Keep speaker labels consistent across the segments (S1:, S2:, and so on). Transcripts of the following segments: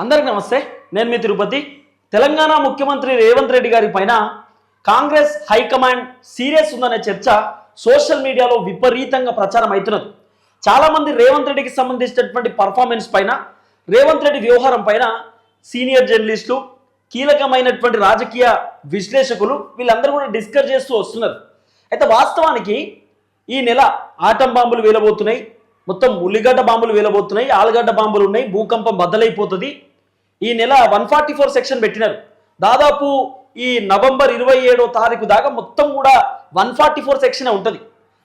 S1: అందరికి నమస్తే. నేను మీ తిరుపతి. తెలంగాణ ముఖ్యమంత్రి రేవంత్ రెడ్డి గారి పైన కాంగ్రెస్ హైకమాండ్ సీరియస్ ఉందనే చర్చ సోషల్ మీడియాలో విపరీతంగా ప్రచారం అవుతున్నది. చాలామంది రేవంత్ రెడ్డికి సంబంధించినటువంటి పర్ఫార్మెన్స్ పైన రేవంత్ రెడ్డి వ్యవహారం పైన సీనియర్ జర్నలిస్టులు కీలకమైనటువంటి రాజకీయ విశ్లేషకులు వీళ్ళందరూ కూడా డిస్కస్ చేస్తూ వస్తున్నారు. అయితే వాస్తవానికి ఈ నెల ఆటం బాంబులు వేలబోతున్నాయి. మొత్తం ఉల్లిగడ్డ బాంబులు వేలబోతున్నాయి. ఆలుగడ్డ బాంబులు ఉన్నాయి. భూకంపం బద్దలైపోతుంది. ఈ నెల వన్ ఫార్టీ ఫోర్ సెక్షన్ పెట్టినారు. దాదాపు ఈ నవంబర్ ఇరవై ఏడో తారీఖు దాకా మొత్తం కూడా వన్ ఫార్టీ ఫోర్ సెక్షన్ ఉంటుంది.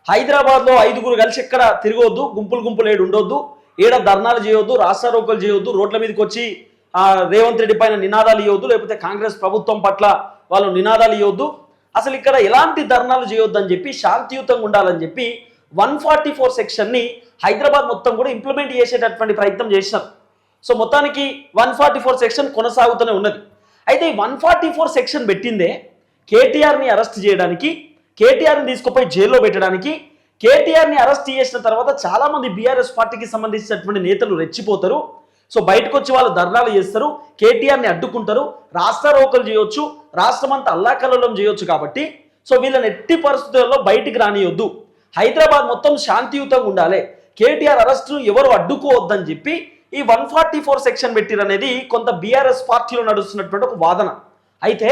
S1: హైదరాబాద్లో ఐదుగురు కలిసి ఎక్కడ తిరగొద్దు గుంపులు గుంపులు ఏడు ఉండొద్దు ఏడ ధర్నాలు చేయొద్దు రాష్ట్రారోకలు చేయొద్దు రోడ్ల మీదకి వచ్చి ఆ, రేవంత్ రెడ్డి పైన నినాదాలు ఇవ్వద్దు లేకపోతే కాంగ్రెస్ ప్రభుత్వం పట్ల వాళ్ళు నినాదాలు ఇవ్వద్దు. అసలు ఇక్కడ ఎలాంటి ధర్నాలు చేయొద్దు అని చెప్పి శాంతియుతంగా ఉండాలని చెప్పి వన్ ఫార్టీ ఫోర్ సెక్షన్ని హైదరాబాద్ మొత్తం కూడా ఇంప్లిమెంట్ చేసేటటువంటి ప్రయత్నం చేశారు సో మొత్తానికి వన్ ఫార్టీ ఫోర్ సెక్షన్ కొనసాగుతూనే ఉన్నది. అయితే ఈ వన్ ఫార్టీ ఫోర్ సెక్షన్ పెట్టిందే కేటీఆర్ని అరెస్ట్ చేయడానికి కేటీఆర్ని తీసుకుపోయి జైల్లో పెట్టడానికి కేటీఆర్ని అరెస్ట్ చేసిన తర్వాత చాలామంది బీఆర్ఎస్ పార్టీకి సంబంధించినటువంటి నేతలు రెచ్చిపోతారు. సో బయటకు వచ్చి వాళ్ళు ధర్నాలు చేస్తారు కేటీఆర్ని అడ్డుకుంటారు రాష్ట్ర రోకలు చేయొచ్చు రాష్ట్రం అంతా అల్లాకల్లోలం చేయొచ్చు కాబట్టి సో వీళ్ళని ఎట్టి పరిస్థితుల్లో బయటికి రానియొద్దు. హైదరాబాద్ మొత్తం శాంతియుతంగా ఉండాలి. కేటీఆర్ అరెస్టును ఎవరు అడ్డుకోవద్దని చెప్పి ఈ వన్ ఫార్టీ ఫోర్ సెక్షన్ పెట్టిరనేది కొంత బీఆర్ఎస్ పార్టీలో నడుస్తున్నటువంటి ఒక వాదన. అయితే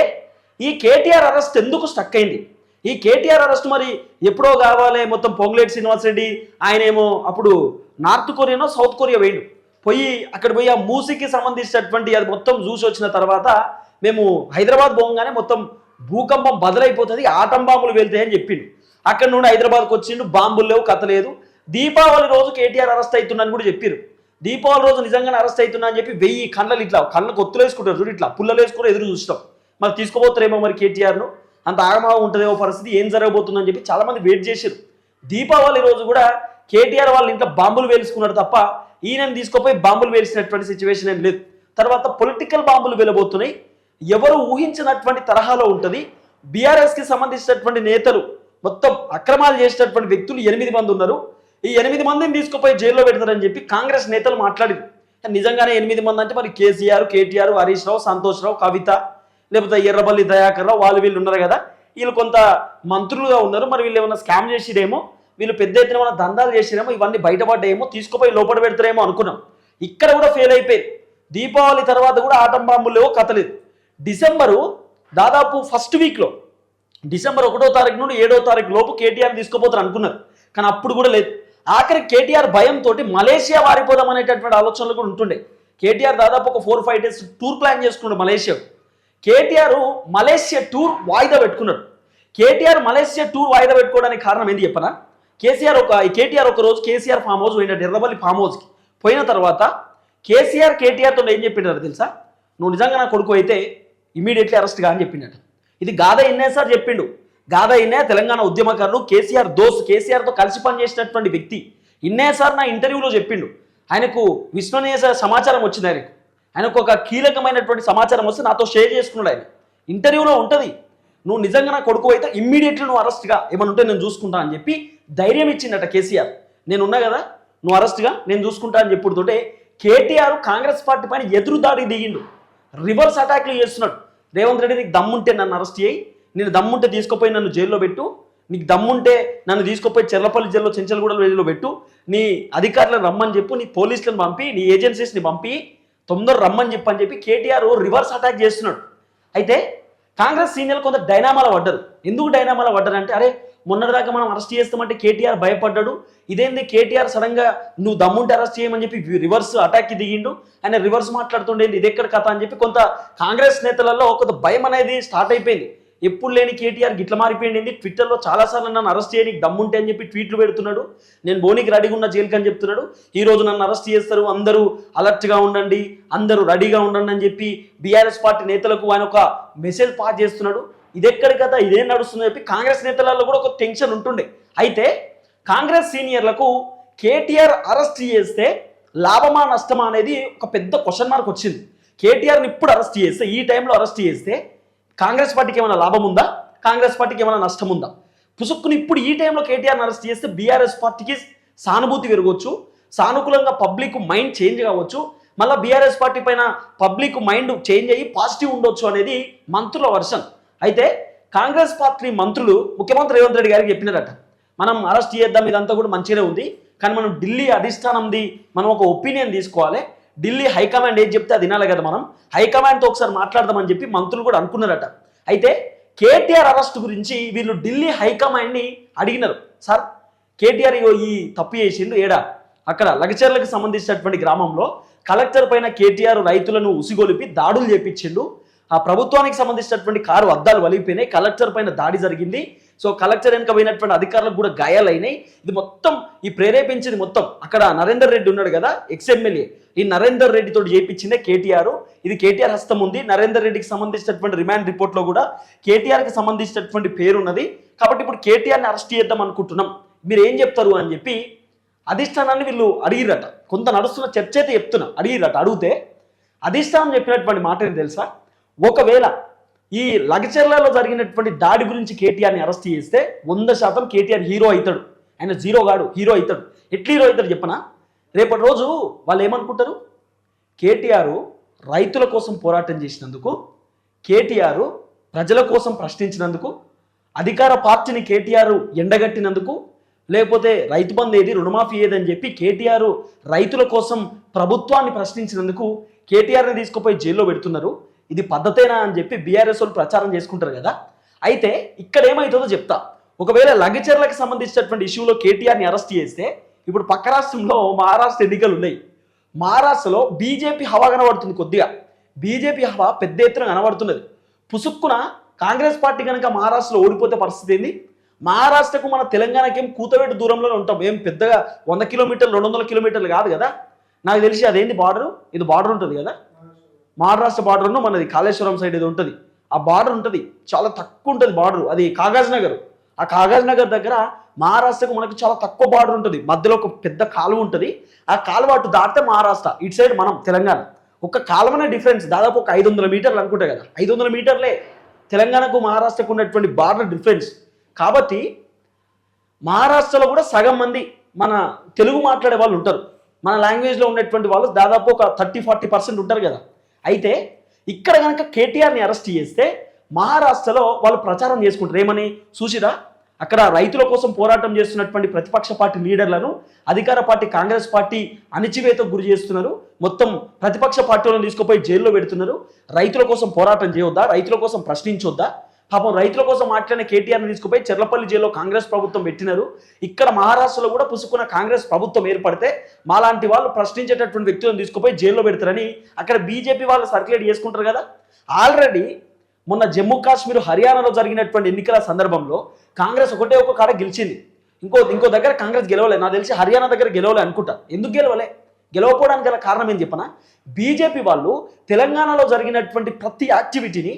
S1: ఈ కేటీఆర్ అరెస్ట్ ఎందుకు స్టక్ అయింది? ఈ కేటీఆర్ అరెస్ట్ మరి ఎప్పుడో కావాలి? మొత్తం పొంగులేటి శ్రీనివాస్ రెడ్డి ఆయనేమో అప్పుడు నార్త్ కొరియానో సౌత్ కొరియా వేయండు. పోయి అక్కడ పోయి ఆ మూసీకి సంబంధించినటువంటి అది మొత్తం చూసి వచ్చిన తర్వాత మేము హైదరాబాద్ పోగానే మొత్తం భూకంపం బదలైపోతుంది ఆటంబాంబులు వెళ్తాయని చెప్పిండు. అక్కడ నుండి హైదరాబాద్కి వచ్చిండు బాంబులు లేవు కథ లేదు. దీపావళి రోజు కేటీఆర్ అరెస్ట్ అవుతుందని కూడా చెప్పారు. దీపావళి రోజు నిజంగానే అరెస్ట్ అవుతున్నా అని చెప్పి వెయ్యి కళ్ళలు ఇట్లా కళ్ళకు ఒత్తులు వేసుకుంటారు చూడు ఇట్లా పుల్లలు వేసుకుని ఎదురు చూస్తాం మరి తీసుకుపోతారేమో మరి కేటీఆర్ను అంత ఆగమాగం ఉంటుందేమో పరిస్థితి ఏం జరగబోతుందని చెప్పి చాలా మంది వెయిట్ చేశారు దీపావళి రోజు కూడా కేటీఆర్ వాళ్ళు ఇంట్లో బాంబులు వేలుచుకున్నారు తప్ప ఈయనని తీసుకుపోయి బాంబులు వేలిసినటువంటి సిచ్యువేషన్ ఏం లేదు. తర్వాత పొలిటికల్ బాంబులు వెళ్ళబోతున్నాయి ఎవరు ఊహించినటువంటి తరహాలో ఉంటుంది. బీఆర్ఎస్కి సంబంధించినటువంటి నేతలు మొత్తం అక్రమాలు చేసినటువంటి వ్యక్తులు ఎనిమిది మంది ఉన్నారు. ఈ ఎనిమిది మందిని తీసుకుపోయి జైల్లో పెడతారని చెప్పి కాంగ్రెస్ నేతలు మాట్లాడింది నిజంగానే ఎనిమిది మంది అంటే మరి కేసీఆర్ కేటీఆర్ హరీష్ రావు సంతోష్ రావు కవిత లేకపోతే ఎర్రబల్లి దయాకర్ రావు వాళ్ళు వీళ్ళు ఉన్నారు కదా. వీళ్ళు కొంత మంత్రులుగా ఉన్నారు. మరి వీళ్ళు ఏమైనా స్కామ్ చేసిరేమో వీళ్ళు పెద్ద ఎత్తున ఏమైనా దందాలు చేసిరేమో ఇవన్నీ బయటపడ్డాయేమో తీసుకుపోయి లోపల పెడతారేమో అనుకున్నాం. ఇక్కడ కూడా ఫెయిల్ అయిపోయింది దీపావళి తర్వాత కూడా ఆటం బాంబులు లేవో కథలేదు డిసెంబరు దాదాపు ఫస్ట్ వీక్లో డిసెంబర్ ఒకటో తారీఖు నుండి ఏడో తారీఖు లోపు కేటీఆర్ తీసుకుపోతారు అనుకున్నారు. కానీ అప్పుడు కూడా లేదు. ఆఖరి కేటీఆర్ భయంతో మలేషియా వారిపోదాం అనేటటువంటి ఆలోచనలు కూడా ఉంటుండే. కేటీఆర్ దాదాపు ఒక four five days tour plan చేసుకున్నాడు మలేషియా. కేటీఆర్ మలేషియా టూర్ వాయిదా పెట్టుకున్నాడు. కేటీఆర్ మలేషియా టూర్ వాయిదా పెట్టుకోవడానికి కారణం ఏంది చెప్పనా? కేసీఆర్ ఒక కేటీఆర్ ఒక రోజు కేసీఆర్ ఫామ్ హౌస్ పోయినాడు ఎర్రబల్లి ఫామ్ హౌస్కి. పోయిన తర్వాత కేసీఆర్ కేటీఆర్తో ఏం చెప్పిండారు తెలుసా? నువ్వు నిజంగా నా కొడుకు అయితే ఇమీడియట్లీ అరెస్ట్గా అని చెప్పిండట. ఇది గాథ ఎన్నేసారి చెప్పిండు. గాదయ్యనే తెలంగాణ ఉద్యమకారులు కేసీఆర్ దోస్ కేసీఆర్తో కలిసి పనిచేసినటువంటి వ్యక్తి. ఇన్నేసారి నా ఇంటర్వ్యూలో చెప్పిండు. ఆయనకు విశ్వనీయ సమాచారం వచ్చింది ఆయనకు. ఆయనకు ఒక కీలకమైనటువంటి సమాచారం వస్తే నాతో షేర్ చేసుకున్నాడు ఆయన. ఇంటర్వ్యూలో ఉంటుంది. నువ్వు నిజంగా నా కొడుకు అయితే ఇమ్మీడియట్లీ నువ్వు అరెస్ట్గా. ఏమైనా ఉంటే నేను చూసుకుంటా అని చెప్పి ధైర్యం ఇచ్చిందట కేసీఆర్. నేను ఉన్నా కదా నువ్వు అరెస్ట్గా నేను చూసుకుంటా అని చెప్పుడుతోటే కేటీఆర్ కాంగ్రెస్ పార్టీ పైన ఎదురుదాడి దిగిండు. రివర్స్ అటాక్లు చేస్తున్నాడు. రేవంత్ రెడ్డి నీకు దమ్ముంటే నన్ను అరెస్ట్ చేయి. నేను దమ్ముంటే తీసుకుపోయి నన్ను జైల్లో పెట్టు. నీకు దమ్ముంటే నన్ను తీసుకుపోయి చెర్లపల్లి జైల్లో చెంచల్గూడ జైల్లో పెట్టు. నీ అధికారులను రమ్మని చెప్పు నీ పోలీసులను పంపి నీ ఏజెన్సీస్ని పంపి తొందర రమ్మని చెప్పు అని చెప్పి కేటీఆర్ రివర్స్ అటాక్ చేస్తున్నాడు. అయితే కాంగ్రెస్ సీనియర్లు కొంత డైనామాలో పడ్డరు. ఎందుకు డైనామాలో పడ్డారు అంటే అరే మొన్నటిదాకా మనం అరెస్ట్ చేస్తామంటే కేటీఆర్ భయపడ్డాడు. ఇదేంది కేటీఆర్ సడన్గా నువ్వు దమ్ముంటే అరెస్ట్ చేయమని చెప్పి రివర్స్ అటాక్కి దిగిండు. ఆయన రివర్స్ మాట్లాడుతుండేది ఇది ఎక్కడ కథ అని చెప్పి కొంత కాంగ్రెస్ నేతలలో కొంత భయం అనేది స్టార్ట్ అయిపోయింది. ఎప్పుడు లేని కేటీఆర్ గిట్ల మారిపోయింది ట్విట్టర్లో చాలాసార్లు నన్ను అరెస్ట్ చేయడానికి దమ్ముంటే అని చెప్పి ట్వీట్లు పెడుతున్నాడు. నేను బోనికి రెడీగా ఉన్న జైలుకి అని చెప్తున్నాడు. ఈరోజు నన్ను అరెస్ట్ చేస్తారు. అందరూ అలర్ట్గా ఉండండి. అందరూ రెడీగా ఉండండి అని చెప్పి బీఆర్ఎస్ పార్టీ నేతలకు ఆయన ఒక మెసేజ్ పాస్ చేస్తున్నాడు. ఇదెక్కడి కదా ఇదేం నడుస్తుందని చెప్పి కాంగ్రెస్ నేతలలో కూడా ఒక టెన్షన్ ఉంటుండే. అయితే కాంగ్రెస్ సీనియర్లకు కేటీఆర్ అరెస్ట్ చేస్తే లాభమా నష్టమా అనేది ఒక పెద్ద క్వశ్చన్ మార్క్ వచ్చింది. కేటీఆర్ని ఇప్పుడు అరెస్ట్ చేస్తే ఈ టైంలో అరెస్ట్ చేస్తే కాంగ్రెస్ పార్టీకి ఏమైనా లాభం ఉందా? కాంగ్రెస్ పార్టీకి ఏమైనా నష్టం ఉందా? పుసుక్కుని ఇప్పుడు ఈ టైంలో కేటీఆర్ని అరెస్ట్ చేస్తే బీఆర్ఎస్ పార్టీకి సానుభూతి పెరగవచ్చు సానుకూలంగా పబ్లిక్ మైండ్ చేంజ్ కావచ్చు మళ్ళీ బీఆర్ఎస్ పార్టీ పైన పబ్లిక్ మైండ్ చేంజ్ అయ్యి పాజిటివ్ ఉండొచ్చు అనేది మంత్రుల వర్షన్. అయితే కాంగ్రెస్ పార్టీ మంత్రులు ముఖ్యమంత్రి రేవంత్ రెడ్డి గారికి చెప్పినారట. మనం అరెస్ట్ చేద్దాం ఇదంతా కూడా మంచిగానే ఉంది కానీ మనం ఢిల్లీ అధిష్టానంది మనం ఒక ఒపీనియన్ తీసుకోవాలి ఢిల్లీ హైకమాండ్ ఏం చెప్తే అది వినాలి కదా మనం? హైకమాండ్తో ఒకసారి మాట్లాడదామని చెప్పి మంత్రులు కూడా అనుకున్నారట. అయితే కేటీఆర్ అరెస్ట్ గురించి వీళ్ళు ఢిల్లీ హైకమాండ్ని అడిగినారు. సార్ కేటీఆర్ ఈ తప్పు చేసిండు ఏడా? అక్కడ లగచర్లకు సంబంధించినటువంటి గ్రామంలో కలెక్టర్ పైన కేటీఆర్ రైతులను ఉసిగొలిపి దాడులు చేపించిండు. ఆ ప్రభుత్వానికి సంబంధించినటువంటి కారు అద్దాలు వలిగిపోయినాయి. కలెక్టర్ పైన దాడి జరిగింది. సో కలెక్టర్ వెనుక పోయినటువంటి అధికారులకు కూడా గాయాలైనాయి. ఇది మొత్తం ఈ ప్రేరేపించింది మొత్తం. అక్కడ నరేందర్ రెడ్డి ఉన్నాడు కదా ఎక్స్ఎమ్మెల్యే ఈ నరేందర్ రెడ్డితో చేయించిందే కేటీఆర్. ఇది కేటీఆర్ హస్తం ఉంది. నరేందర్ రెడ్డికి సంబంధించినటువంటి రిమాండ్ రిపోర్ట్లో కూడా కేటీఆర్కి సంబంధించినటువంటి పేరు ఉన్నది కాబట్టి ఇప్పుడు కేటీఆర్ని అరెస్ట్ చేద్దాం అనుకుంటున్నాం. మీరు ఏం చెప్తారు అని చెప్పి అధిష్టానాన్ని వీళ్ళు అడిగిరట కొంత నడుస్తున్న చర్చ అయితే చెప్తున్నా. అడిగిరట అడిగితే అధిష్టానం చెప్పినటువంటి మాట ఏంటి తెలుసా? ఒకవేళ ఈ లగచర్లలో జరిగినటువంటి దాడి గురించి కేటీఆర్ని అరెస్ట్ చేస్తే వంద శాతం కేటీఆర్ హీరో అవుతాడు. ఆయన జీరో గాడు హీరో అవుతాడు. ఎట్లా హీరో అవుతాడు చెప్పనా? రేపటి రోజు వాళ్ళు ఏమనుకుంటారు? కేటీఆర్ రైతుల కోసం పోరాటం చేసినందుకు కేటీఆర్ ప్రజల కోసం ప్రశ్నించినందుకు అధికార పార్టీని కేటీఆర్ ఎండగట్టినందుకు లేకపోతే రైతు బంధు ఏది రుణమాఫీ ఏదని చెప్పి కేటీఆర్ రైతుల కోసం ప్రభుత్వాన్ని ప్రశ్నించినందుకు కేటీఆర్ని తీసుకుపోయి జైల్లో పెడుతున్నారు. ఇది పద్ధతేనా అని చెప్పి బీఆర్ఎస్ వాళ్ళు ప్రచారం చేసుకుంటారు కదా? అయితే ఇక్కడ ఏమవుతుందో చెప్తా. ఒకవేళ లగచర్లకు సంబంధించినటువంటి ఇష్యూలో కేటీఆర్ని అరెస్ట్ చేస్తే ఇప్పుడు పక్క రాష్ట్రంలో మహారాష్ట్ర ఎన్నికలు ఉన్నాయి. మహారాష్ట్రలో బీజేపీ హవా కనబడుతుంది కొద్దిగా. బీజేపీ హవా పెద్ద ఎత్తున కనబడుతున్నది. పుసుక్కున కాంగ్రెస్ పార్టీ కనుక మహారాష్ట్రలో ఓడిపోతే పరిస్థితి ఏంది? మహారాష్ట్రకు మన తెలంగాణకి ఏం కూతవేటు దూరంలో ఉంటాం. ఏం పెద్దగా వంద కిలోమీటర్లు రెండు వందల కిలోమీటర్లు కాదు కదా? నాకు తెలిసి అదేంది బార్డరు? ఇది బార్డర్ ఉంటుంది కదా? మహారాష్ట్ర బార్డర్ను మనది కాళేశ్వరం సైడ్ ఇది ఉంటుంది. ఆ బార్డర్ ఉంటుంది. చాలా తక్కువ ఉంటుంది బార్డర్. అది కాగజ్ నగర్. ఆ కాగజ్ నగర్ దగ్గర మహారాష్ట్రకు మనకు చాలా తక్కువ బార్డర్ ఉంటుంది. మధ్యలో ఒక పెద్ద కాలువ ఉంటుంది. ఆ కాలువ అటు దాటితే మహారాష్ట్ర ఇటు సైడ్ మనం తెలంగాణ. ఒక కాలువనే డిఫరెన్స్ దాదాపు ఒక ఐదు వందల మీటర్లు అనుకుంటా కదా. ఐదు వందల మీటర్లే తెలంగాణకు మహారాష్ట్రకు ఉన్నటువంటి బార్డర్ డిఫరెన్స్ కాబట్టి మహారాష్ట్రలో కూడా సగం మంది మన తెలుగు మాట్లాడే వాళ్ళు ఉంటారు. మన లాంగ్వేజ్లో ఉన్నటువంటి వాళ్ళు దాదాపు ఒక థర్టీ ఫార్టీ పర్సెంట్ ఉంటారు కదా. అయితే ఇక్కడ కనుక కేటీఆర్ని అరెస్ట్ చేస్తే మహారాష్ట్రలో వాళ్ళు ప్రచారం చేసుకుంటారు. ఏమని? చూసిరా? అక్కడ రైతుల కోసం పోరాటం చేస్తున్నటువంటి ప్రతిపక్ష పార్టీ లీడర్లను అధికార పార్టీ కాంగ్రెస్ పార్టీ అణిచివేతకు గురి చేస్తున్నారు. మొత్తం ప్రతిపక్ష పార్టీలను తీసుకుపోయి జైల్లో పెడుతున్నారు. రైతుల కోసం పోరాటం చేయొద్దా? రైతుల కోసం ప్రశ్నించొద్దా? పాపం రైతుల కోసం మాట్లాడిన కేటీఆర్ని తీసుకుపోయి చెర్లపల్లి జైల్లో కాంగ్రెస్ ప్రభుత్వం పెట్టినారు. ఇక్కడ మహారాష్ట్రలో కూడా పుసుకున్న కాంగ్రెస్ ప్రభుత్వం ఏర్పడితే మాలాంటి వాళ్ళు ప్రశ్నించేటటువంటి వ్యక్తులను తీసుకుపోయి జైల్లో పెడతారని అక్కడ బీజేపీ వాళ్ళు సర్క్యులేట్ చేసుకుంటారు కదా. ఆల్రెడీ మొన్న జమ్మూ కాశ్మీర్ హర్యానాలో జరిగినటువంటి ఎన్నికల సందర్భంలో కాంగ్రెస్ ఒకటే ఒక కాడ గెలిచింది. ఇంకో ఇంకో దగ్గర కాంగ్రెస్ గెలవలే. నాకు తెలిసి హర్యానా దగ్గర గెలవలే అనుకుంటా. ఎందుకు గెలవలే? గెలవకపోవడానికి గల కారణం ఏం చెప్పనా? బీజేపీ వాళ్ళు తెలంగాణలో జరిగినటువంటి ప్రతి యాక్టివిటీని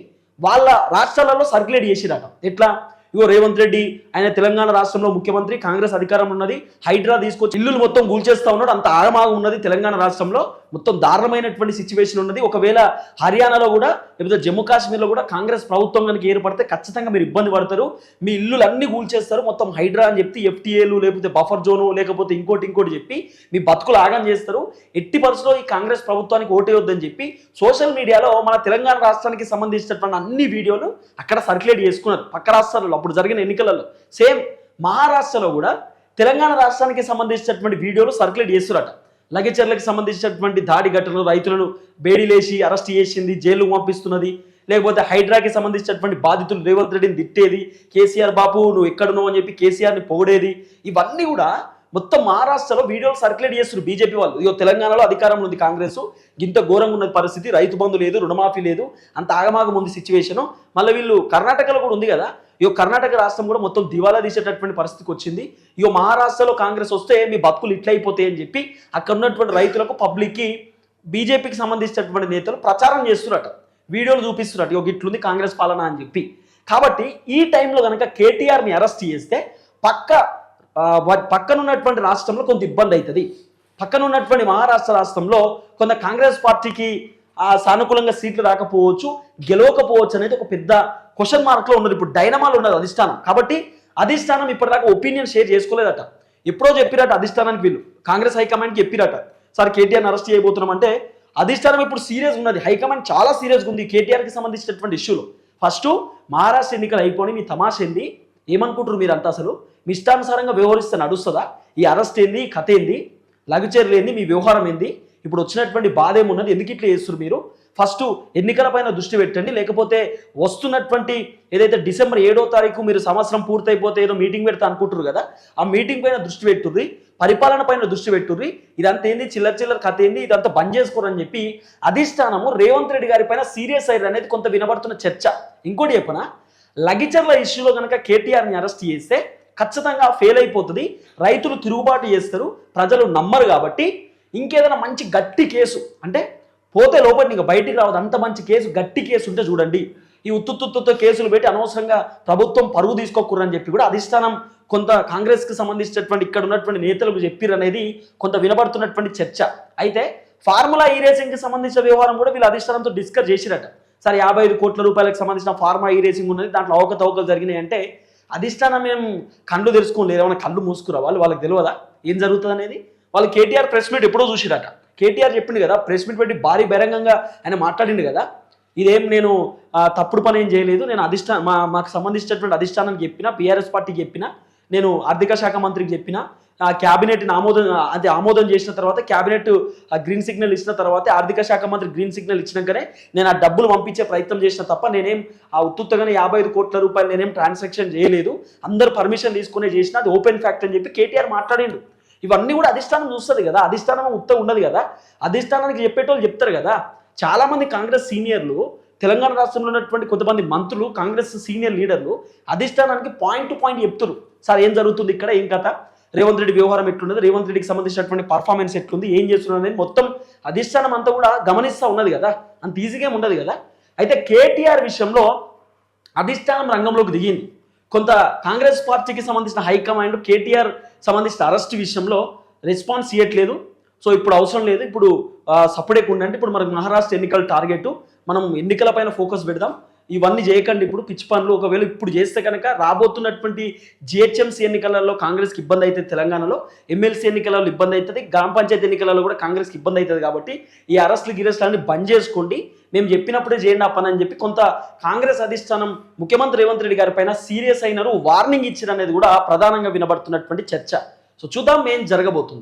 S1: వాళ్ళ రాష్ట్రాలలో సర్క్యులేట్ చేసిరట. ఎట్లా? ఇగో రేవంత్ రెడ్డి ఆయన తెలంగాణ రాష్ట్రంలో ముఖ్యమంత్రి కాంగ్రెస్ అధికారం ఉన్నది హైడ్రా తీసుకొచ్చి ఇల్లులు మొత్తం కూల్చేస్తా ఉన్నాడు అంత ఆగమాగం ఉన్నది తెలంగాణ రాష్ట్రంలో. మొత్తం దారుణమైనటువంటి సిచ్యువేషన్ ఉన్నది. ఒకవేళ హర్యానాలో కూడా లేకపోతే జమ్మూ కాశ్మీర్లో కూడా కాంగ్రెస్ ప్రభుత్వం కనుక ఏర్పడితే ఖచ్చితంగా మీరు ఇబ్బంది పడతారు. మీ ఇల్లులు కూల్చేస్తారు. మొత్తం హైడ్రా అని చెప్పి ఎఫ్టీఏలు లేకపోతే బఫర్ జోను లేకపోతే ఇంకోటి ఇంకోటి చెప్పి మీ బతుకులు ఆగం చేస్తారు. ఎట్టి పరిస్థితిలో ఈ కాంగ్రెస్ ప్రభుత్వానికి ఓటేయొద్దని చెప్పి సోషల్ మీడియాలో మన తెలంగాణ రాష్ట్రానికి సంబంధించినటువంటి అన్ని వీడియోలు అక్కడ సర్క్యులేట్ చేసుకున్నారు. పక్క రాష్ట్రాలలో అప్పుడు జరిగిన ఎన్నికలలో. సేమ్ మహారాష్ట్రలో కూడా తెలంగాణ రాష్ట్రానికి సంబంధించినటువంటి వీడియోలు సర్క్యులేట్ చేస్తురట లగేచర్లకు సంబంధించినటువంటి దాడి ఘటనలు రైతులను బేడీలేసి అరెస్ట్ చేసింది జైలు పంపిస్తున్నది. లేకపోతే హైడ్రాకి సంబంధించినటువంటి బాధితులు రేవంత్ రెడ్డిని తిట్టేది కేసీఆర్ బాబు నువ్వు ఎక్కడున్నావు అని చెప్పి కేసీఆర్ని పొగిడేది. ఇవన్నీ కూడా మొత్తం మహారాష్ట్రలో వీడియోలు సర్క్యులేట్ చేస్తున్నారు బీజేపీ వాళ్ళు. ఇదో తెలంగాణలో అధికారంలో ఉంది కాంగ్రెస్. ఇంత ఘోరంగా ఉన్న పరిస్థితి. రైతు బంధు లేదు రుణమాఫీ లేదు. అంత ఆగమాగం ఉంది సిచ్యువేషను మళ్ళీ వీళ్ళు కర్ణాటకలో కూడా ఉంది కదా. ఇగో కర్ణాటక రాష్ట్రం కూడా మొత్తం దివాలా తీసేటటువంటి పరిస్థితికి వచ్చింది. ఇగో మహారాష్ట్రలో కాంగ్రెస్ వస్తే మీ బతుకులు ఇట్లయిపోతాయి అని చెప్పి అక్కడ ఉన్నటువంటి రైతులకు పబ్లిక్కి బీజేపీకి సంబంధించినటువంటి నేతలు ప్రచారం చేస్తున్నట. వీడియోలు చూపిస్తున్నట్టు ఇక ఇట్లుంది కాంగ్రెస్ పాలన అని చెప్పి. కాబట్టి ఈ టైంలో కనుక కేటీఆర్ని అరెస్ట్ చేస్తే పక్క పక్కనున్నటువంటి రాష్ట్రంలో కొంత ఇబ్బంది అవుతుంది పక్కన ఉన్నటువంటి మహారాష్ట్ర రాష్ట్రంలో కొంత కాంగ్రెస్ పార్టీకి సానుకూలంగా సీట్లు రాకపోవచ్చు గెలవకపోవచ్చు అనేది ఒక పెద్ద క్వశ్చన్ మార్క్లో ఉన్నది. ఇప్పుడు డైనమాలో ఉన్నది అధిష్టానం. కాబట్టి అధిష్టానం ఇప్పటిదాకా ఒపీనియన్ షేర్ చేసుకోలేదట. ఎప్పుడో చెప్పిరట అధిష్టానానికి వీళ్ళు. కాంగ్రెస్ హైకమాండ్కి చెప్పిరట. సార్ కేటీఆర్ అరెస్ట్ చేయబోతున్నాం అంటే అధిష్టానం ఇప్పుడు సీరియస్ ఉన్నది. హైకమాండ్ చాలా సీరియస్గా ఉంది కేటీఆర్కి సంబంధించినటువంటి ఇష్యూలో ఫస్ట్ మహారాష్ట్ర ఎన్నికలు అయిపోయి మీ తమాష ఏంది? ఏమనుకుంటారు మీరు అంతా అసలు? మీ ఇష్టానుసారంగా వ్యవహరిస్తే నడుస్తుందా? ఈ అరెస్ట్ ఏంది? కథ ఏంది? లఘుచర్యలు ఏంది? మీ వ్యవహారం ఏంది? ఇప్పుడు వచ్చినటువంటి బాధ ఏమున్నది? ఎందుకు ఇట్లా చేస్తారు మీరు? ఫస్ట్ ఎన్నికల పైన దృష్టి పెట్టండి. లేకపోతే వస్తున్నటువంటి ఏదైతే డిసెంబర్ ఏడో తారీఖు మీరు సంవత్సరం పూర్తయిపోతే ఏదో మీటింగ్ పెడతా అనుకుంటారు కదా ఆ మీటింగ్ పైన దృష్టి పెట్టుర్రి పరిపాలన పైన దృష్టి పెట్టుర్రి. ఇదంతా ఏంది? చిల్లర చిల్లర కథ ఏంది? ఇదంతా బంద్ చేసుకోరని చెప్పి అధిష్టానము రేవంత్ రెడ్డి గారి పైన సీరియస్ అయ్యారు అనేది కొంత వినబడుతున్న చర్చ. ఇంకోటి చెప్పనా? లగిచర్ల ఇష్యూలో కనుక కేటీఆర్ని అరెస్ట్ చేస్తే ఖచ్చితంగా ఫెయిల్ అయిపోతుంది. రైతులు తిరుగుబాటు చేస్తారు ప్రజలు నమ్మరు కాబట్టి ఇంకేదైనా మంచి గట్టి కేసు అంటే పోతే లోపల నీకు బయటికి రావద్దు. అంత మంచి కేసు గట్టి కేసు ఉంటే చూడండి. ఈ ఉత్తుత్తుతో కేసులు పెట్టి అనవసరంగా ప్రభుత్వం పరువు తీసుకోకూడదని చెప్పి కూడా అధిష్టానం కొంత కాంగ్రెస్కి సంబంధించినటువంటి ఇక్కడ ఉన్నటువంటి నేతలకు చెప్పిరనేది కొంత వినబడుతున్నటువంటి చర్చ. అయితే ఫార్ములా ఈ రేసింగ్కి సంబంధించిన వ్యవహారం కూడా వీళ్ళు అధిష్టానంతో డిస్కస్ చేసిరట. సరే యాభై ఐదు కోట్ల రూపాయలకు సంబంధించిన ఫార్మా ఈ రేసింగ్ ఉన్నది. దాంట్లో అవకతవకలు జరిగినాయి అంటే అధిష్టానం ఏం కళ్ళు తెరుచుకోలేదు ఏమైనా కళ్ళు మూసుకురా వాళ్ళు వాళ్ళకి తెలియదా ఏం జరుగుతుంది అనేది వాళ్ళు కేటీఆర్ ప్రెస్ మీట్ ఎప్పుడో చూసిరట. కేటీఆర్ చెప్పిండు కదా ప్రెస్ మీట్ పెట్టి భారీ బహిరంగంగా ఆయన మాట్లాడిండు కదా ఇదేం నేను తప్పుడు పని ఏం చేయలేదు నేను అధిష్టా మా మాకు సంబంధించినటువంటి అధిష్టానానికి చెప్పిన పిఆర్ఎస్ పార్టీకి చెప్పిన నేను ఆర్థిక శాఖ మంత్రికి చెప్పిన క్యాబినెట్ క్యాబినెట్ని ఆమోదం అది ఆమోదం చేసిన తర్వాత క్యాబినెట్ గ్రీన్ సిగ్నల్ ఇచ్చిన తర్వాత ఆర్థిక శాఖ మంత్రి గ్రీన్ సిగ్నల్ ఇచ్చినాకనే నేను ఆ డబ్బులు పంపించే ప్రయత్నం చేసిన తప్ప నేనేం ఆ ఉత్తుత్తగానే యాభై ఐదు కోట్ల రూపాయలు నేనేం ట్రాన్సాక్షన్ చేయలేదు అందరు పర్మిషన్ తీసుకునే చేసిన అది ఓపెన్ ఫ్యాక్ట్ అని చెప్పి కేటీఆర్ మాట్లాడిండు. ఇవన్నీ కూడా అధిష్టానం చూస్తుంది కదా అధిష్టానం ఉత్త ఉండదు కదా అధిష్టానానికి చెప్పేటోళ్ళు చెప్తారు కదా. చాలామంది కాంగ్రెస్ సీనియర్లు తెలంగాణ రాష్ట్రంలో ఉన్నటువంటి కొంతమంది మంత్రులు కాంగ్రెస్ సీనియర్ లీడర్లు అధిష్టానానికి పాయింట్ టు పాయింట్ చెప్తారు. సార్ ఏం జరుగుతుంది ఇక్కడ? ఏం కథ? రేవంత్ రెడ్డి వ్యవహారం ఎట్లున్నది? రేవంత్ రెడ్డికి సంబంధించినటువంటి పర్ఫార్మెన్స్ ఎట్లుంది? ఏం చేస్తున్నది మొత్తం అధిష్టానం అంతా కూడా గమనిస్తూ ఉన్నది కదా. అంత ఈజీగా ఉండదు కదా. అయితే కేటీఆర్ విషయంలో అధిష్టానం రంగంలోకి దిగింది. కొంత కాంగ్రెస్ పార్టీకి సంబంధించిన హైకమాండ్ కేటీఆర్ సంబంధించిన అరెస్ట్ విషయంలో రెస్పాన్స్ ఇవ్వట్లేదు సో ఇప్పుడు అవసరం లేదు. ఇప్పుడు సపరేట్ ఉండండి. ఇప్పుడు మనకు మహారాష్ట్ర ఎన్నికల టార్గెట్ మనం ఎన్నికల పైన ఫోకస్ పెడదాం. ఇవన్నీ చేయకండి. ఇప్పుడు పిచ్చి పనులు ఒకవేళ ఇప్పుడు చేస్తే కనుక రాబోతున్నటువంటి జిహెచ్ఎంసీ ఎన్నికలలో కాంగ్రెస్కి ఇబ్బంది అవుతుంది తెలంగాణలో. ఎమ్మెల్సీ ఎన్నికలలో ఇబ్బంది అవుతుంది. గ్రామ పంచాయతీ ఎన్నికలలో కూడా కాంగ్రెస్కి ఇబ్బంది అవుతుంది కాబట్టి ఈ అరెస్టులు గిరెస్టులన్నీ బంద్ చేసుకోండి. మేము చెప్పినప్పుడే చేయండి ఆ పని అని చెప్పి కొంత కాంగ్రెస్ అధిష్టానం ముఖ్యమంత్రి రేవంత్ రెడ్డి గారి పైన సీరియస్ అయినారు. వార్నింగ్ ఇచ్చారు అనేది కూడా ప్రధానంగా వినబడుతున్నటువంటి చర్చ. సో చూద్దాం ఏం జరగబోతుంది.